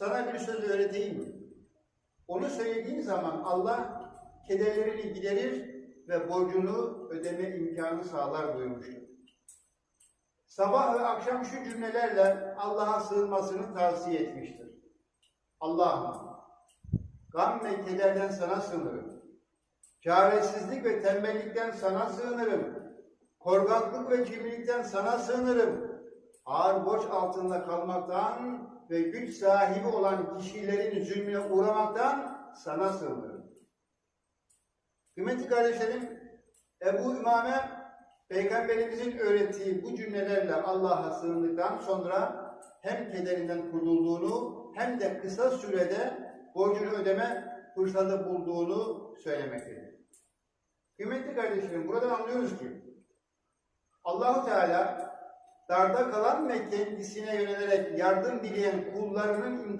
Sana bir söz öğreteyim mi? Onu söylediğin zaman Allah kederlerini giderir ve borcunu ödeme imkanı sağlar buyurmuştur. Sabah ve akşam şu cümlelerle Allah'a sığınmasını tavsiye etmiştir. Allah'ım, gam ve kederden sana sığınırım. Çaresizlik ve tembellikten sana sığınırım. Korkaklık ve cimrilikten sana sığınırım. Ağır borç altında kalmaktan ve güç sahibi olan kişilerin zulmüne uğramaktan sana sığınırım. Kıymetli kardeşlerim, Ebu Ümame Peygamberimizin öğrettiği bu cümlelerle Allah'a sığındıktan sonra hem kederinden kurtulduğunu hem de kısa sürede borcunu ödeme fırsatı bulduğunu söylemektedir. Kıymetli kardeşlerim buradan anlıyoruz ki Allahu Teala darda kalan ve kendisine yönelerek yardım dileyen kullarının